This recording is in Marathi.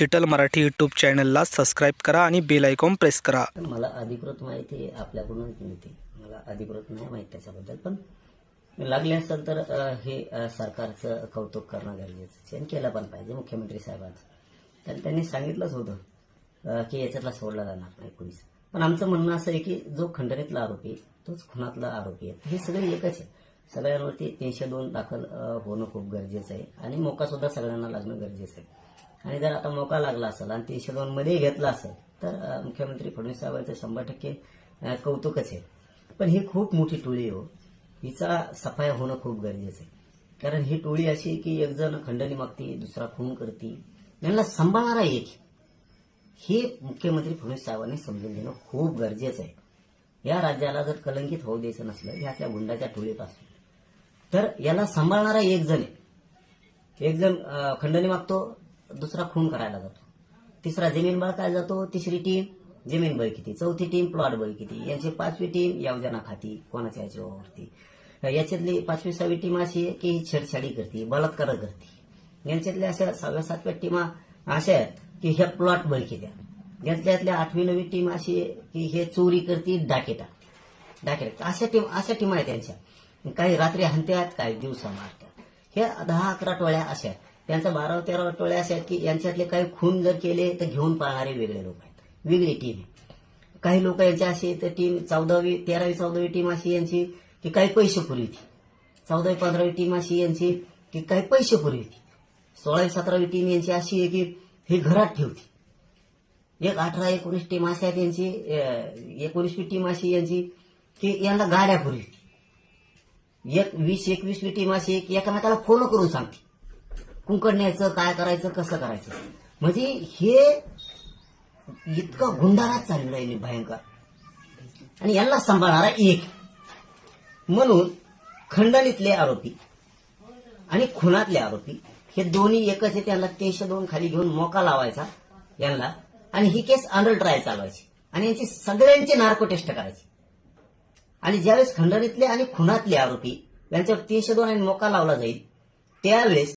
डिजिटल मराठी यूट्यूब चॅनलला सबस्क्राईब करा आणि बेल आयकॉन प्रेस करा. मला अधिकृत माहिती आपल्याकडूनच मिळते मला अधिकृत नाही माहिती त्याच्याबद्दल पण लागले असेल तर हे सरकारचं कौतुक करणं गरजेचं आहे. आणि केलं पण पाहिजे मुख्यमंत्री साहेबांचं. तर त्यांनी सांगितलंच होतं की याच्यातला सोडला जाणार नाही पोलीस पण आमचं म्हणणं असं आहे की जो खंडणीतला आरोपी आहे, तोच खुनातला आरोपी आहे. हे सगळे एकच आहे. सगळ्यांवरती तीनशे दोन दाखल होणं खूप गरजेचं आहे. आणि मोका सुद्धा सगळ्यांना लागणं गरजेचं आहे. आणि जर आता मोका लागला असेल आणि तीनशे दोन मध्ये घेतला असेल तर मुख्यमंत्री फडणवीस साहेबांचं शंभर टक्के कौतुकच आहे. पण ही खूप मोठी टोळी हो. हिचा सफाया होणं खूप गरजेचं आहे. कारण ही टोळी अशी की एक जण खंडणी मागती दुसरा खून करते. यांना सांभाळणारा एक. हे मुख्यमंत्री फडणवीस साहेबांनी समजून घेणं खूप गरजेचं आहे. या राज्याला जर कलंकित होऊ द्यायचं नसलं ह्या त्या गुंडाच्या टोळीपासून. तर याला सांभाळणारा एक जण आहे. एक जण खंडणी मागतो दुसरा खून करायला जातो. तिसरा जमीन बळकायला जातो. तिसरी टीम जमीन बळकिती. चौथी टीम प्लॉट बळकिती. यांची पाचवी टीम योजना खाती कोणाच्या याच्यावरती? याच्यातली पाचवी सहावी टीम अशी आहे की छेडछाडी करते बलात्कार करते. यांच्यातल्या अशा सहाव्या सातव्या टीमा अशा आहेत की ह्या प्लॉट बळकित्या. यातल्यातल्या आठवी नववी टीम अशी की हे चोरी करते डाकेटा डाकेटा अशा टीम अशा टीम आहेत त्यांच्या काही रात्री हंत्यात काही दिवसा मारतात. हे दहा अकरा टोळ्या अशा आहेत. त्यांचा बारा तेरा टोळ्या असे आहेत की यांच्यातले काही खून जर केले तर घेऊन पाळणारे वेगळे लोक आहेत. वेगळी टीम आहे. काही लोक यांची अशी तर टीम चौदावी तेरावी चौदावी टीम अशी यांची की काही पैसे पुरविती चौदावी पंधरावी टीम अशी यांची की काही पैसे पुरविती सोळावी सतरावी टीम यांची अशी आहे की ही घरात ठेवती. एक अठरा एकोणीस टीम अशी आहेत यांची एकोणीसवी टीम अशी यांची की यांना गाड्या पुरविती एक वीस एकवीसवी टीम अशी की एकामेकाला फोन करून सांगते. कुंकड न्यायचं काय करायचं कसं करायचं? म्हणजे हे इतकं गुंडारात चाललेलं आहे भयंकर. आणि यांना सांभाळणारा एक. म्हणून खंडणीतले आरोपी आणि खुनातले आरोपी हे दोन्ही एकच आहे त्यांना तीनशे दोन खाली घेऊन मोका लावायचा यांना. आणि ही केस अंडर ट्रायल चालवायची. आणि यांची सगळ्यांची नार्को टेस्ट करायची. आणि ज्यावेळेस खंडणीतले आणि खुनातले आरोपी यांच्यावर तीनशे दोन आणि मोका लावला जाईल त्यावेळेस